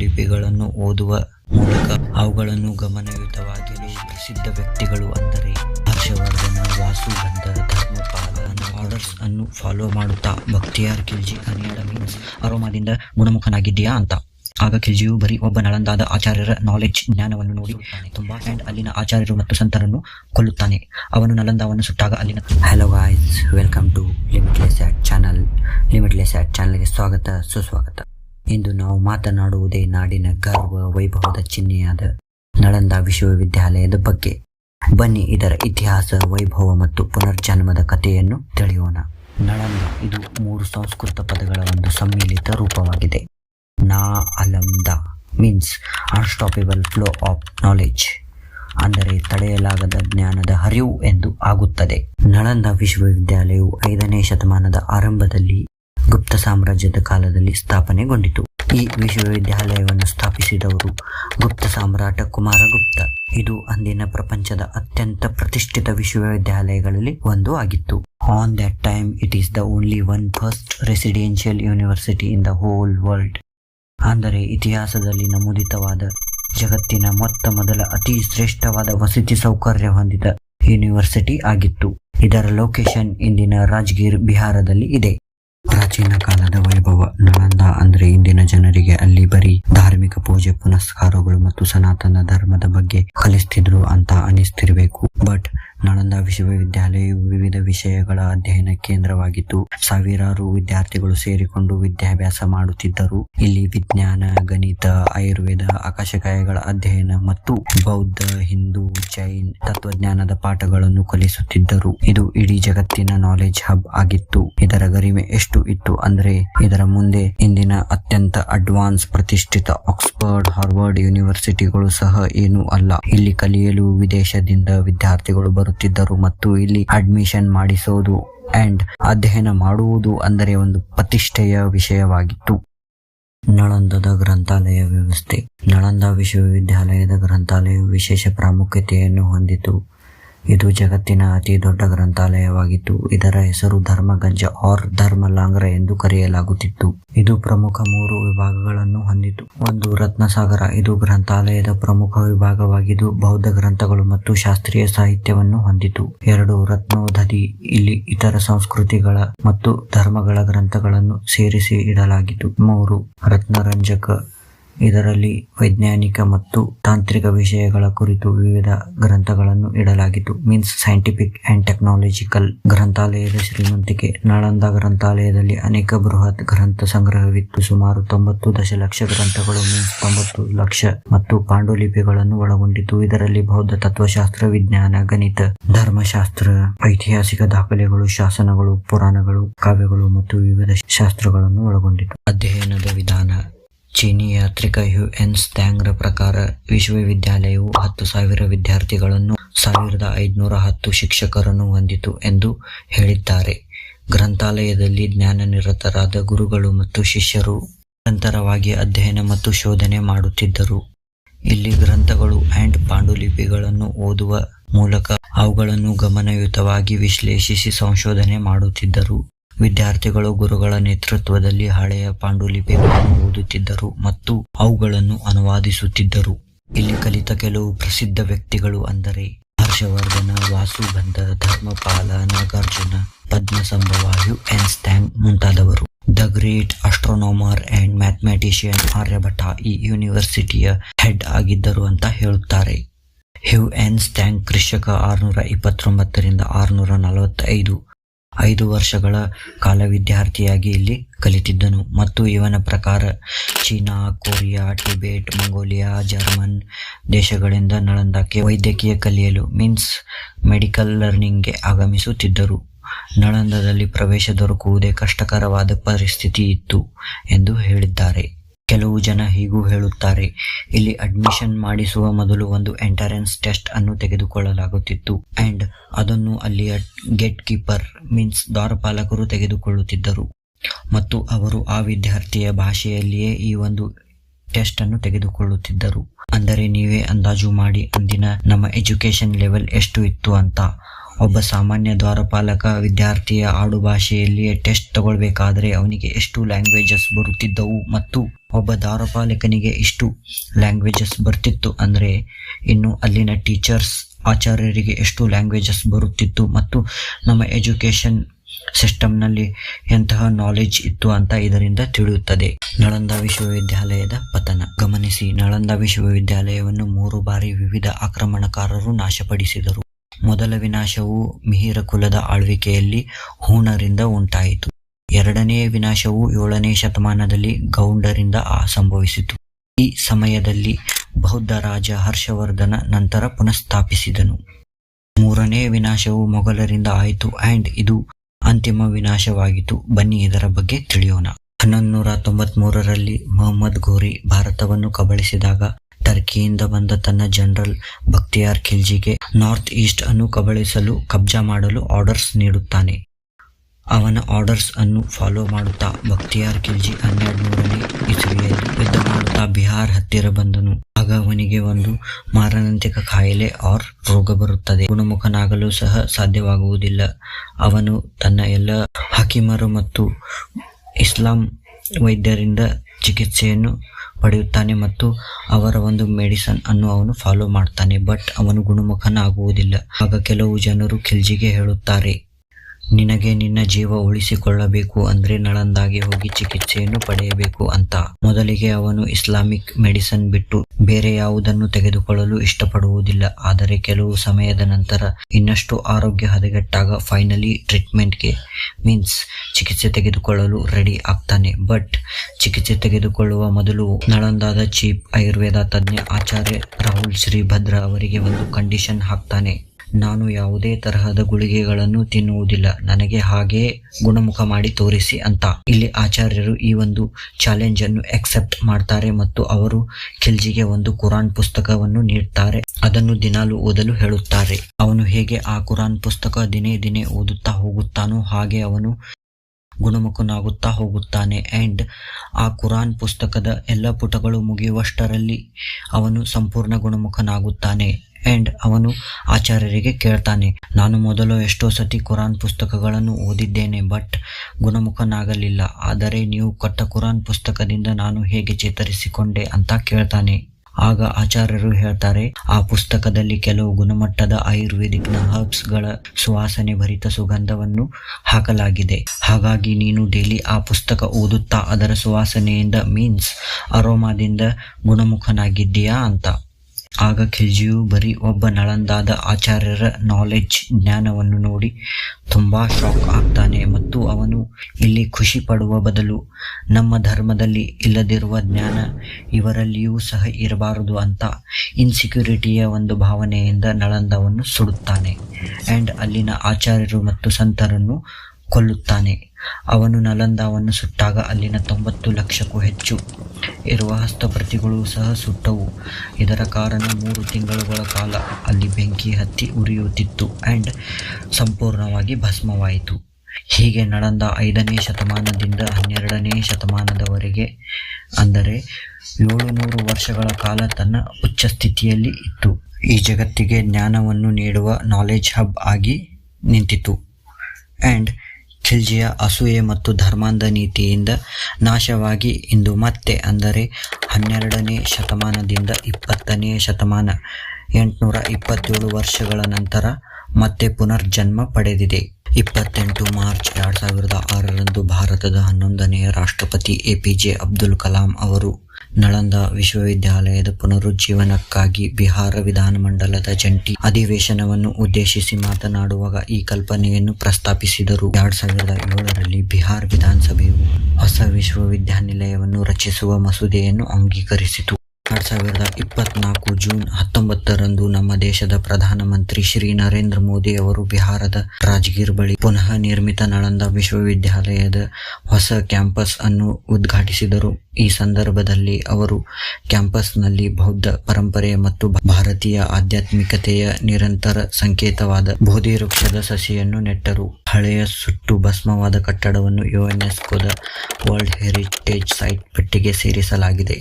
ಪಾಂಡುಲಿಪಿಗಳನ್ನು ಓದುವ ಮೂಲಕ ಅವುಗಳನ್ನು ಗಮನಯುತವಾಗಿ ಪ್ರಸಿದ್ಧ ವ್ಯಕ್ತಿಗಳು ಅಂದರೆ ಹರ್ಷವರ್ಧನ ವಾಸುಗಂಧ ಧರ್ಮಪಾಲ ಆರ್ಡರ್ಸ್ ಅನ್ನು ಫಾಲೋ ಮಾಡುತ್ತಾ, ಭಕ್ತಿಯಾರ್ ಖಿಲ್ಜಿ, ಕನ್ನಡ ಮೀನ್ಸ್ ಅರೋಮಾದಿಂದ ಗುಣಮುಖನಾಗಿದ್ದೀಯಾ ಅಂತ. ಆಗ ಖಿಲ್ಜಿಯು ಬರೀ ಒಬ್ಬ ನಳಂದಾದ ಆಚಾರ್ಯರ ನಾಲೆಡ್ಜ್ ಜ್ಞಾನವನ್ನು ನೋಡಿ ತುಂಬಾ ಅಂಡ್ ಅಲ್ಲಿನ ಆಚಾರ್ಯರು ಮತ್ತು ಸಂತರನ್ನು ಕೊಲ್ಲುತ್ತಾನೆ. ಅವನು ನಳಂದಾವನ್ನು ಸುಟ್ಟಾಗ ಅಲ್ಲಿನ hello guys welcome to limitless art channel limitless art ಚಾನಲ್ಗೆ ಸ್ವಾಗತ, ಸುಸ್ವಾಗತ. ಇಂದು ನಾವು ಮಾತನಾಡುವುದೇ ನಾಡಿನ ಗರ್ವ, ವೈಭವದ ಚಿಹ್ನೆಯಾದ ನಳಂದ ವಿಶ್ವವಿದ್ಯಾಲಯದ ಬಗ್ಗೆ. ಬನ್ನಿ ಇದರ ಇತಿಹಾಸ, ವೈಭವ ಮತ್ತು ಪುನರ್ಜನ್ಮದ ಕಥೆಯನ್ನು ತಿಳಿಯೋಣ. ನಳಂದ, ಇದು ಮೂರು ಸಂಸ್ಕೃತ ಪದಗಳ ಒಂದು ಸಮ್ಮಿಲಿತ ರೂಪವಾಗಿದೆ. Nalanda means unstoppable flow of knowledge, ಅಂದರೆ ತಡೆಯಲಾಗದ ಜ್ಞಾನದ ಹರಿವು ಎಂದು ಆಗುತ್ತದೆ. ನಳಂದ ವಿಶ್ವವಿದ್ಯಾಲಯವು ಐದನೇ ಶತಮಾನದ ಆರಂಭದಲ್ಲಿ ಗುಪ್ತ ಸಾಮ್ರಾಜ್ಯದ ಕಾಲದಲ್ಲಿ ಸ್ಥಾಪನೆಗೊಂಡಿತು. ಈ ವಿಶ್ವವಿದ್ಯಾಲಯವನ್ನು ಸ್ಥಾಪಿಸಿದವರು ಗುಪ್ತ ಸಾಮ್ರಾಟ ಕುಮಾರಗುಪ್ತ. ಇದು ಅಂದಿನ ಪ್ರಪಂಚದ ಅತ್ಯಂತ ಪ್ರತಿಷ್ಠಿತ ವಿಶ್ವವಿದ್ಯಾಲಯಗಳಲ್ಲಿ ಒಂದು ಆಗಿತ್ತು. On that time it is the only one first residential university in the whole world ಅಂದರೆ ಇತಿಹಾಸದಲ್ಲಿ ನಮೂದಿತವಾದ ಜಗತ್ತಿನ ಮೊತ್ತ ಮೊದಲ ಅತಿ ಶ್ರೇಷ್ಠವಾದ ವಸತಿ ಸೌಕರ್ಯ ಹೊಂದಿದ ಯೂನಿವರ್ಸಿಟಿ ಆಗಿತ್ತು. ಇದರ ಲೊಕೇಶನ್ ಇಂದಿನ ರಾಜ್ಗೀರ್ ಬಿಹಾರದಲ್ಲಿ ಇದೆ. ಪ್ರಾಚೀನ ಕಾಲದ ವೈಭವ, ನಳಂದ ಅಂದ್ರೆ ಇಂದಿನ ಜನರಿಗೆ ಅಲ್ಲಿ ಬರೀ ಧಾರ್ಮಿಕ ಪೂಜೆ, ಪುನಸ್ಕಾರಗಳು ಮತ್ತು ಸನಾತನ ಧರ್ಮದ ಬಗ್ಗೆ ಕಲಿಸ್ತಿದ್ರು ಅಂತ ಅನಿಸ್ತಿರ್ಬೇಕು. ಬಟ್ ನಳಂದ ವಿಶ್ವವಿದ್ಯಾಲಯವು ವಿವಿಧ ವಿಷಯಗಳ ಅಧ್ಯಯನ ಕೇಂದ್ರವಾಗಿತ್ತು ಸಾವಿರಾರು ವಿದ್ಯಾರ್ಥಿಗಳು ಸೇರಿಕೊಂಡು ವಿದ್ಯಾಭ್ಯಾಸ ಮಾಡುತ್ತಿದ್ದರು. ಇಲ್ಲಿ ವಿಜ್ಞಾನ, ಗಣಿತ, ಆಯುರ್ವೇದ, ಆಕಾಶಕಾಯಗಳ ಅಧ್ಯಯನ ಮತ್ತು ಬೌದ್ಧ, ಹಿಂದೂ, ಜೈನ್ ತತ್ವಜ್ಞಾನದ ಪಾಠಗಳನ್ನು ಕಲಿಸುತ್ತಿದ್ದರು. ಇದು ಇಡೀ ಜಗತ್ತಿನ ನಾಲೆಜ್ ಹಬ್ ಆಗಿತ್ತು. ಇದರ ಗರಿಮೆ ಎಷ್ಟು ಇತ್ತು ಅಂದ್ರೆ, ಇದರ ಮುಂದೆ ಇಂದಿನ ಅತ್ಯಂತ ಅಡ್ವಾನ್ಸ್ ಪ್ರತಿಷ್ಠಿತ ಆಕ್ಸ್ಫರ್ಡ್ ಹಾರ್ವರ್ಡ್ ಯೂನಿವರ್ಸಿಟಿಗಳು ಸಹ ಏನೂ ಅಲ್ಲ. ಇಲ್ಲಿ ಕಲಿಯಲು ವಿದೇಶದಿಂದ ವಿದ್ಯಾರ್ಥಿಗಳು ಬರುತ್ತಿದ್ದರು ಮತ್ತು ಇಲ್ಲಿ ಅಡ್ಮಿಷನ್ ಮಾಡಿಸೋದು ಅಂಡ್ ಅಧ್ಯಯನ ಮಾಡುವುದು ಅಂದರೆ ಒಂದು ಪ್ರತಿಷ್ಠೆಯ ವಿಷಯವಾಗಿತ್ತು. ನಳಂದದ ಗ್ರಂಥಾಲಯ ವ್ಯವಸ್ಥೆ. ನಳಂದ ವಿಶ್ವವಿದ್ಯಾಲಯದ ಗ್ರಂಥಾಲಯವು ವಿಶೇಷ ಪ್ರಾಮುಖ್ಯತೆಯನ್ನು ಹೊಂದಿತು. ಇದು ಜಗತ್ತಿನ ಅತಿ ದೊಡ್ಡ ಗ್ರಂಥಾಲಯವಾಗಿತ್ತು ಇದರ ಹೆಸರು ಧರ್ಮಗಂಜ ಆರ್ ಧರ್ಮಲಾಂಗ್ರ ಎಂದು ಕರೆಯಲಾಗುತ್ತಿತ್ತು. ಇದು ಪ್ರಮುಖ ಮೂರು ವಿಭಾಗಗಳನ್ನು ಹೊಂದಿತ್ತು. ಒಂದು ರತ್ನಸಾಗರ, ಇದು ಗ್ರಂಥಾಲಯದ ಪ್ರಮುಖ ವಿಭಾಗವಾಗಿದ್ದು, ಬೌದ್ಧ ಗ್ರಂಥಗಳು ಮತ್ತು ಶಾಸ್ತ್ರೀಯ ಸಾಹಿತ್ಯವನ್ನು ಹೊಂದಿತು ಎರಡು ರತ್ನೋಧದಿ ಇಲ್ಲಿ ಇತರ ಸಂಸ್ಕೃತಿಗಳ ಮತ್ತು ಧರ್ಮಗಳ ಗ್ರಂಥಗಳನ್ನು ಸೇರಿಸಿ ಇಡಲಾಗಿತ್ತು. ಮೂರು ರತ್ನರಂಜಕ ಇದರಲ್ಲಿ ವೈಜ್ಞಾನಿಕ ಮತ್ತು ತಾಂತ್ರಿಕ ವಿಷಯಗಳ ಕುರಿತು ವಿವಿಧ ಗ್ರಂಥಗಳನ್ನು ಇಡಲಾಗಿತ್ತು. ಮೀನ್ಸ್ ಸೈಂಟಿಫಿಕ್ ಅಂಡ್ ಟೆಕ್ನಾಲಜಿಕಲ್ ಗ್ರಂಥಾಲಯದ ಶ್ರೀಮಂತಿಕೆ. ನಳಂದ ಗ್ರಂಥಾಲಯದಲ್ಲಿ ಅನೇಕ ಬೃಹತ್ ಗ್ರಂಥ ಸಂಗ್ರಹವಿತ್ತು. ಸುಮಾರು ತೊಂಬತ್ತು ದಶಲಕ್ಷ ಗ್ರಂಥಗಳು, ಮೀನ್ಸ್ ತೊಂಬತ್ತು ಲಕ್ಷ ಮತ್ತು ಪಾಂಡುಲಿಪಿಗಳನ್ನು ಒಳಗೊಂಡಿತ್ತು. ಇದರಲ್ಲಿ ಬೌದ್ಧ ತತ್ವಶಾಸ್ತ್ರ, ವಿಜ್ಞಾನ, ಗಣಿತ, ಧರ್ಮಶಾಸ್ತ್ರ, ಐತಿಹಾಸಿಕ ದಾಖಲೆಗಳು, ಶಾಸನಗಳು, ಪುರಾಣಗಳು, ಕಾವ್ಯಗಳು ಮತ್ತು ವಿವಿಧ ಶಾಸ್ತ್ರಗಳನ್ನು ಒಳಗೊಂಡಿತ್ತು. ಅಧ್ಯಯನದ ವಿಧಾನ ಚೀನಿ ಯಾತ್ರಿಕ ಯು ಎನ್ ಸ್ಟ್ಯಾಂಗ್ರ ಪ್ರಕಾರ ವಿಶ್ವವಿದ್ಯಾಲಯವು ಹತ್ತು ಸಾವಿರ ವಿದ್ಯಾರ್ಥಿಗಳನ್ನು ಸಾವಿರದ ಐದುನೂರ ಹತ್ತು ಶಿಕ್ಷಕರನ್ನು ಹೊಂದಿತು ಎಂದು ಹೇಳಿದ್ದಾರೆ. ಗ್ರಂಥಾಲಯದಲ್ಲಿ ಜ್ಞಾನ ನಿರತರಾದ ಗುರುಗಳು ಮತ್ತು ಶಿಷ್ಯರು ನಿರಂತರವಾಗಿ ಅಧ್ಯಯನ ಮತ್ತು ಶೋಧನೆ ಮಾಡುತ್ತಿದ್ದರು. ಇಲ್ಲಿ ಗ್ರಂಥಗಳು ಅಂಡ್ ಪಾಂಡುಲಿಪಿಗಳನ್ನು ಓದುವ ಮೂಲಕ ಅವುಗಳನ್ನು ಗಮನಯುತವಾಗಿ ವಿಶ್ಲೇಷಿಸಿ ಸಂಶೋಧನೆ ಮಾಡುತ್ತಿದ್ದರು. ವಿದ್ಯಾರ್ಥಿಗಳು ಗುರುಗಳ ನೇತೃತ್ವದಲ್ಲಿ ಹಳೆಯ ಪಾಂಡುಲಿಪಿಗಳನ್ನು ಓದುತ್ತಿದ್ದರು ಮತ್ತು ಅವುಗಳನ್ನು ಅನುವಾದಿಸುತ್ತಿದ್ದರು. ಇಲ್ಲಿ ಕಲಿತ ಕೆಲವು ಪ್ರಸಿದ್ಧ ವ್ಯಕ್ತಿಗಳು ಅಂದರೆ ಹರ್ಷವರ್ಧನ ವಾಸುಬಂಧ ಧರ್ಮಪಾಲ, ನಾಗಾರ್ಜುನ ಪದ್ಮಸಂಭವ ಯು ಎನ್ ಸ್ಟ್ಯಾಂಗ್ ಮುಂತಾದವರು. The great astronomer and mathematician Aryabhata ಈ ಯೂನಿವರ್ಸಿಟಿಯ ಹೆಡ್ ಆಗಿದ್ದರು ಅಂತ ಹೇಳುತ್ತಾರೆ. ಹ್ಯೂ ಎನ್ ಸ್ಟ್ಯಾಂಗ್ ಕೃಷಕ ಆರುನೂರ ಇಪ್ಪತ್ತೊಂಬತ್ತರಿಂದ ಆರುನೂರ ನಲವತ್ತೈದು ಐದು ವರ್ಷಗಳ ಕಾಲ ವಿದ್ಯಾರ್ಥಿಯಾಗಿ ಇಲ್ಲಿ ಕಲಿತಿದ್ದನು. ಮತ್ತು ಇವನ ಪ್ರಕಾರ China, Korea, Tibet, Mongolia, German ದೇಶಗಳಿಂದ ನಳಂದಕ್ಕೆ ವೈದ್ಯಕೀಯ ಕಲಿಯಲು ಮೀನ್ಸ್ ಮೆಡಿಕಲ್ ಲರ್ನಿಂಗ್ಗೆ ಆಗಮಿಸುತ್ತಿದ್ದರು. ನಳಂದದಲ್ಲಿ ಪ್ರವೇಶ ದೊರಕುವುದೇ ಕಷ್ಟಕರವಾದ ಪರಿಸ್ಥಿತಿ ಇತ್ತು ಎಂದು ಹೇಳಿದ್ದಾರೆ. ಕೆಲವು ಜನ ಹೀಗೂ ಹೇಳುತ್ತಾರೆ, ಇಲ್ಲಿ ಅಡ್ಮಿಷನ್ ಮಾಡಿಸುವ ಮೊದಲು ಒಂದು ಎಂಟರೆನ್ಸ್ ಟೆಸ್ಟ್ ಅನ್ನು ತೆಗೆದುಕೊಳ್ಳಲಾಗುತ್ತಿತ್ತು. ಅಂಡ್ ಅದನ್ನು ಅಲ್ಲಿಯ ಗೇಟ್ ಕೀಪರ್ ಮೀನ್ಸ್ ದ್ವಾರಪಾಲಕರು ತೆಗೆದುಕೊಳ್ಳುತ್ತಿದ್ದರು. ಮತ್ತು ಅವರು ಆ ವಿದ್ಯಾರ್ಥಿಯ ಭಾಷೆಯಲ್ಲಿಯೇ ಈ ಒಂದು ಟೆಸ್ಟ್ ಅನ್ನು ತೆಗೆದುಕೊಳ್ಳುತ್ತಿದ್ದರು. ಅಂದರೆ ನೀವೇ ಅಂದಾಜು ಮಾಡಿ, ಅಂದಿನ ನಮ್ಮ ಎಜುಕೇಶನ್ ಲೆವೆಲ್ ಎಷ್ಟು ಇತ್ತು ಅಂತ. ಒಬ್ಬ ಸಾಮಾನ್ಯ ದ್ವಾರಪಾಲಕ ವಿದ್ಯಾರ್ಥಿಯ ಆಡುಭಾಷೆಯಲ್ಲಿಯೇ ಟೆಸ್ಟ್ ತಗೊಳ್ಬೇಕಾದ್ರೆ ಅವನಿಗೆ ಎಷ್ಟು ಲ್ಯಾಂಗ್ವೇಜಸ್ ಬರುತ್ತಿದ್ದವು ಮತ್ತು ಒಬ್ಬ ದ್ವಾರಪಾಲಕನಿಗೆ ಇಷ್ಟು ಲ್ಯಾಂಗ್ವೇಜಸ್ ಬರ್ತಿತ್ತು ಅಂದ್ರೆ ಇನ್ನು ಅಲ್ಲಿನ ಟೀಚರ್ಸ್ ಆಚಾರ್ಯರಿಗೆ ಎಷ್ಟು ಲ್ಯಾಂಗ್ವೇಜಸ್ ಬರುತ್ತಿತ್ತು ಮತ್ತು ನಮ್ಮ ಎಜುಕೇಶನ್ ಸಿಸ್ಟಮ್ನಲ್ಲಿ ಎಂತಹ ನಾಲೆಜ್ ಇತ್ತು ಅಂತ ಇದರಿಂದ ತಿಳಿಯುತ್ತದೆ. ನಳಂದ ವಿಶ್ವವಿದ್ಯಾಲಯದ ಪತನ. ಗಮನಿಸಿ, ನಳಂದ ವಿಶ್ವವಿದ್ಯಾಲಯವನ್ನು ಮೂರು ಬಾರಿ ವಿವಿಧ ಆಕ್ರಮಣಕಾರರು ನಾಶಪಡಿಸಿದರು. ಮೊದಲ ವಿನಾಶವು ಮಿಹಿರ ಕುಲದ ಆಳ್ವಿಕೆಯಲ್ಲಿ ಹೂಣರಿಂದ ಉಂಟಾಯಿತು. ಎರಡನೆಯ ವಿನಾಶವು ಏಳನೇ ಶತಮಾನದಲ್ಲಿ ಗೌಂಡರಿಂದ ಸಂಭವಿಸಿತು. ಈ ಸಮಯದಲ್ಲಿ ಬೌದ್ಧ ರಾಜ ಹರ್ಷವರ್ಧನ ನಂತರ ಪುನಃಸ್ಥಾಪಿಸಿದನು. ಮೂರನೇ ವಿನಾಶವು ಮೊಘಲರಿಂದ ಆಯಿತು ಅಂಡ್ ಇದು ಅಂತಿಮ ವಿನಾಶವಾಗಿತ್ತು. ಬನ್ನಿ ಇದರ ಬಗ್ಗೆ ತಿಳಿಯೋಣ. ಹನ್ನೊಂದು ನೂರ ತೊಂಬತ್ಮೂರರಲ್ಲಿ ಮೊಹಮ್ಮದ್ ಘೋರಿ ಭಾರತವನ್ನು ಕಬಳಿಸಿದಾಗ ಟರ್ಕಿಯಿಂದ ಬಂದ ತನ್ನ ಜನರಲ್ ಬಕ್ತಿಯಾರ್ ಖಿಲ್ಜಿಗೆ ನಾರ್ತ್ ಈಸ್ಟ್ ಅನ್ನು ಕಬಳಿಸಲು ಕಬ್ಜಾ ಮಾಡಲು ಆರ್ಡರ್ಸ್ ನೀಡುತ್ತಾನೆ. ಅವನ ಆರ್ಡರ್ಸ್ ಅನ್ನು ಫಾಲೋ ಮಾಡುತ್ತಾ ಬಕ್ತಿಯಾರ್ ಖಿಲ್ಜಿ ಹನ್ನೆರಡು ನೂರನೇ ಇಸುವಿಯಲ್ಲಿ ಯುದ್ಧ ಮಾಡುತ್ತಾ ಬಿಹಾರ್ ಹತ್ತಿರ ಬಂದನು. ಆಗ ಅವನಿಗೆ ಒಂದು ಮಾರಣಾಂತಿಕ ಕಾಯಿಲೆ ಆರ್ ರೋಗ ಬರುತ್ತದೆ. ಗುಣಮುಖನಾಗಲು ಸಹ ಸಾಧ್ಯವಾಗುವುದಿಲ್ಲ. ಅವನು ತನ್ನ ಎಲ್ಲ ಹಕೀಮರು ಮತ್ತು ಇಸ್ಲಾಂ ವೈದ್ಯರಿಂದ ಚಿಕಿತ್ಸೆಯನ್ನು ಪಡೆಯುತ್ತಾನೆ ಮತ್ತು ಅವರ ಒಂದು ಮೆಡಿಸನ್ ಅನ್ನು ಅವನು ಫಾಲೋ ಮಾಡ್ತಾನೆ ಬಟ್ ಅವನು ಗುಣಮುಖನಾಗುವುದಿಲ್ಲ. ಆಗ ಕೆಲವು ಜನರು ಖಿಲ್ಜಿಗೆ ಹೇಳುತ್ತಾರೆ ನಿನಗೆ ನಿನ್ನ ಜೀವ ಉಳಿಸಿಕೊಳ್ಳಬೇಕು ಅಂದ್ರೆ ನಳಂದಾಗೆ ಹೋಗಿ ಚಿಕಿತ್ಸೆಯನ್ನು ಪಡೆಯಬೇಕು ಅಂತ. ಮೊದಲಿಗೆ ಅವನು ಇಸ್ಲಾಮಿಕ್ ಮೆಡಿಸನ್ ಬಿಟ್ಟು ಬೇರೆ ಯಾವುದನ್ನು ತೆಗೆದುಕೊಳ್ಳಲು ಇಷ್ಟಪಡುವುದಿಲ್ಲ. ಆದರೆ ಕೆಲವು ಸಮಯದ ನಂತರ ಇನ್ನಷ್ಟು ಆರೋಗ್ಯ ಹದಗೆಟ್ಟಾಗ ಫೈನಲಿ ಟ್ರೀಟ್ಮೆಂಟ್ಗೆ ಮೀನ್ಸ್ ಚಿಕಿತ್ಸೆ ತೆಗೆದುಕೊಳ್ಳಲು ರೆಡಿ ಆಗ್ತಾನೆ. ಬಟ್ ಚಿಕಿತ್ಸೆ ತೆಗೆದುಕೊಳ್ಳುವ ಮೊದಲು ನಳಂದಾದ ಚೀಫ್ ಆಯುರ್ವೇದ ತಜ್ಞ ಆಚಾರ್ಯ ರಾಹುಲ್ ಶ್ರೀಭದ್ರ ಅವರಿಗೆ ಒಂದು ಕಂಡೀಷನ್ ಹಾಕ್ತಾನೆ. ನಾನು ಯಾವುದೇ ತರಹದ ಗುಳಿಗೆಗಳನ್ನು ತಿನ್ನುವುದಿಲ್ಲ. ನನಗೆ ಹಾಗೆ ಗುಣಮುಖ ಮಾಡಿ ತೋರಿಸಿ ಅಂತ. ಇಲ್ಲಿ ಆಚಾರ್ಯರು ಈ ಒಂದು ಚಾಲೆಂಜ್ ಅನ್ನು ಅಕ್ಸೆಪ್ಟ್ ಮಾಡ್ತಾರೆ ಮತ್ತು ಅವರು ಖಿಲ್ಜಿಗೆ ಒಂದು ಕುರಾನ್ ಪುಸ್ತಕವನ್ನು ನೀಡ್ತಾರೆ. ಅದನ್ನು ದಿನಾಲು ಓದಲು ಹೇಳುತ್ತಾರೆ. ಅವನು ಹೇಗೆ ಆ ಕುರಾನ್ ಪುಸ್ತಕ ದಿನೇ ದಿನೇ ಓದುತ್ತಾ ಹೋಗುತ್ತಾನೋ ಹಾಗೆ ಅವನು ಗುಣಮುಖನಾಗುತ್ತಾ ಹೋಗುತ್ತಾನೆ. ಅಂಡ್ ಆ ಕುರಾನ್ ಪುಸ್ತಕದ ಎಲ್ಲ ಪುಟಗಳು ಮುಗಿಯುವಷ್ಟರಲ್ಲಿ ಅವನು ಸಂಪೂರ್ಣ ಗುಣಮುಖನಾಗುತ್ತಾನೆ. ಅಂಡ್ ಅವನು ಆಚಾರ್ಯರಿಗೆ ಕೇಳ್ತಾನೆ, ನಾನು ಮೊದಲು ಎಷ್ಟೋ ಸತಿ ಕುರಾನ್ ಪುಸ್ತಕಗಳನ್ನು ಓದಿದ್ದೇನೆ, ಬಟ್ ಗುಣಮುಖನಾಗಲಿಲ್ಲ. ಆದರೆ ನೀವು ಕೊಟ್ಟ ಕುರಾನ್ ಪುಸ್ತಕದಿಂದ ನಾನು ಹೇಗೆ ಚೇತರಿಸಿಕೊಂಡೆ ಅಂತ ಕೇಳ್ತಾನೆ. ಆಗ ಆಚಾರ್ಯರು ಹೇಳ್ತಾರೆ, ಆ ಪುಸ್ತಕದಲ್ಲಿ ಕೆಲವು ಗುಣಮಟ್ಟದ ಆಯುರ್ವೇದಿಕ್ನ ಹರ್ಬ್ಸ್ಗಳ ಸುವಾಸನೆ ಭರಿತ ಸುಗಂಧವನ್ನು ಹಾಕಲಾಗಿದೆ. ಹಾಗಾಗಿ ನೀನು ಡೈಲಿ ಆ ಪುಸ್ತಕ ಓದುತ್ತಾ ಅದರ ಸುವಾಸನೆಯಿಂದ ಮೀನ್ಸ್ ಅರೋಮಾದಿಂದ ಗುಣಮುಖನಾಗಿದ್ದೀಯಾ? ಅಂತ. ಆಗ ಖಿಲ್ಜಿಯು ಬರೀ ಒಬ್ಬ ನಳಂದಾದ ಆಚಾರ್ಯರ ನಾಲೆಡ್ಜ್ ಜ್ಞಾನವನ್ನು ನೋಡಿ ತುಂಬ ಶಾಕ್ ಆಗ್ತಾನೆ ಮತ್ತು ಅವನು ಇಲ್ಲಿ ಖುಷಿ ಪಡುವ ಬದಲು ನಮ್ಮ ಧರ್ಮದಲ್ಲಿ ಇಲ್ಲದಿರುವ ಜ್ಞಾನ ಇವರಲ್ಲಿಯೂ ಸಹ ಇರಬಾರದು ಅಂತ ಇನ್ಸೆಕ್ಯೂರಿಟಿಯ ಒಂದು ಭಾವನೆಯಿಂದ ನಳಂದವನ್ನು ಸುಡುತ್ತಾನೆ. ಆ್ಯಂಡ್ ಅಲ್ಲಿನ ಆಚಾರ್ಯರು ಮತ್ತು ಸಂತರನ್ನು ಕೊಲ್ಲುತ್ತಾನೆ. ಅವನು ನಲಂದಾವನ್ನು ಸುಟ್ಟಾಗ ಅಲ್ಲಿನ ತೊಂಬತ್ತು ಲಕ್ಷಕ್ಕೂ ಹೆಚ್ಚು ಇರುವ ಹಸ್ತಪ್ರತಿಗಳು ಸಹ ಸುಟ್ಟವು. ಇದರ ಕಾರಣ ಮೂರು ತಿಂಗಳುಗಳ ಕಾಲ ಅಲ್ಲಿ ಬೆಂಕಿ ಹತ್ತಿ ಉರಿಯುತ್ತಿತ್ತು ಆ್ಯಂಡ್ ಸಂಪೂರ್ಣವಾಗಿ ಭಸ್ಮವಾಯಿತು. ಹೀಗೆ ನಡೆದ ಐದನೇ ಶತಮಾನದಿಂದ ಹನ್ನೆರಡನೇ ಶತಮಾನದವರೆಗೆ, ಅಂದರೆ ಏಳುನೂರು ವರ್ಷಗಳ ಕಾಲ ತನ್ನ ಉಚ್ಚ ಸ್ಥಿತಿಯಲ್ಲಿ ಇತ್ತು. ಈ ಜಗತ್ತಿಗೆ ಜ್ಞಾನವನ್ನು ನೀಡುವ ನಾಲೆಜ್ ಹಬ್ ಆಗಿ ನಿಂತಿತು ಆ್ಯಂಡ್ ಖಿಲ್ಜಿಯ ಅಸೂಯೆ ಮತ್ತು ಧರ್ಮಾಂಧ ನೀತಿಯಿಂದ ನಾಶವಾಗಿ ಇಂದು ಮತ್ತೆ, ಅಂದರೆ ಹನ್ನೆರಡನೇ ಶತಮಾನದಿಂದ ಇಪ್ಪತ್ತನೆಯ ಶತಮಾನ, ಎಂಟುನೂರ ಇಪ್ಪತ್ತೇಳು ವರ್ಷಗಳ ನಂತರ ಮತ್ತೆ ಪುನರ್ಜನ್ಮ ಪಡೆದಿದೆ. ಇಪ್ಪತ್ತೆಂಟು ಮಾರ್ಚ್ ಎರಡು ಸಾವಿರದ ಆರರಂದು ಭಾರತದ ಹನ್ನೊಂದನೆಯ ರಾಷ್ಟ್ರಪತಿ A P J Abdul Kalam ಅವರು ನಳಂದ ವಿಶ್ವವಿದ್ಯಾಲಯದ ಪುನರುಜ್ಜೀವನಕ್ಕಾಗಿ ಬಿಹಾರ ವಿಧಾನಮಂಡಲದ ಜಂಟಿ ಅಧಿವೇಶನವನ್ನು ಉದ್ದೇಶಿಸಿ ಮಾತನಾಡುವಾಗ ಈ ಕಲ್ಪನೆಯನ್ನು ಪ್ರಸ್ತಾಪಿಸಿದರು. ಎರಡು ಸಾವಿರದ ಏಳರಲ್ಲಿ ಬಿಹಾರ್ ವಿಧಾನಸಭೆಯು ಹೊಸ ವಿಶ್ವವಿದ್ಯಾನಿಲಯವನ್ನು ರಚಿಸುವ ಮಸೂದೆಯನ್ನು ಅಂಗೀಕರಿಸಿತು. ಎರಡ್ ಸಾವಿರದ ಇಪ್ಪತ್ನಾಲ್ಕು ಜೂನ್ ಹತ್ತೊಂಬತ್ತರಂದು ನಮ್ಮ ದೇಶದ ಪ್ರಧಾನಮಂತ್ರಿ ಶ್ರೀ ನರೇಂದ್ರ ಮೋದಿ ಅವರು ಬಿಹಾರದ ರಾಜಗೀರ್ ಬಳಿ ಪುನಃ ನಿರ್ಮಿತ ನಳಂದ ವಿಶ್ವವಿದ್ಯಾಲಯದ ಹೊಸ ಕ್ಯಾಂಪಸ್ ಅನ್ನು ಉದ್ಘಾಟಿಸಿದರು. ಈ ಸಂದರ್ಭದಲ್ಲಿ ಅವರು ಕ್ಯಾಂಪಸ್ನಲ್ಲಿ ಬೌದ್ಧ ಪರಂಪರೆ ಮತ್ತು ಭಾರತೀಯ ಆಧ್ಯಾತ್ಮಿಕತೆಯ ನಿರಂತರ ಸಂಕೇತವಾದ ಬೋಧಿ ವೃಕ್ಷದ ಸಸಿಯನ್ನು ನೆಟ್ಟರು. ಹಳೆಯ ಸುಟ್ಟು ಭಸ್ಮವಾದ ಕಟ್ಟಡವನ್ನು ಯುಎನ್ಎಸ್ಕೋದ ವರ್ಲ್ಡ್ ಹೆರಿಟೇಜ್ ಸೈಟ್ ಪಟ್ಟಿಗೆ ಸೇರಿಸಲಾಗಿದೆ.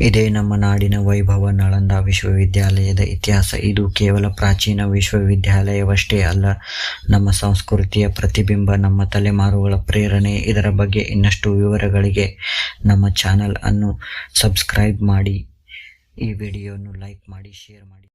ಇದೇ ನಮ್ಮ ನಾಡಿನ ವೈಭವ, ನಳಂದ ವಿಶ್ವವಿದ್ಯಾಲಯದ ಇತಿಹಾಸ. ಇದು ಕೇವಲ ಪ್ರಾಚೀನ ವಿಶ್ವವಿದ್ಯಾಲಯವಷ್ಟೇ ಅಲ್ಲ, ನಮ್ಮ ಸಂಸ್ಕೃತಿಯ ಪ್ರತಿಬಿಂಬ, ನಮ್ಮ ತಲೆಮಾರುಗಳ ಪ್ರೇರಣೆ. ಇದರ ಬಗ್ಗೆ ಇನ್ನಷ್ಟು ವಿವರಗಳಿಗೆ ನಮ್ಮ ಚಾನಲ್ ಅನ್ನು ಸಬ್ಸ್ಕ್ರೈಬ್ ಮಾಡಿ. ಈ ವಿಡಿಯೋನು ಲೈಕ್ ಮಾಡಿ, ಶೇರ್ ಮಾಡಿ.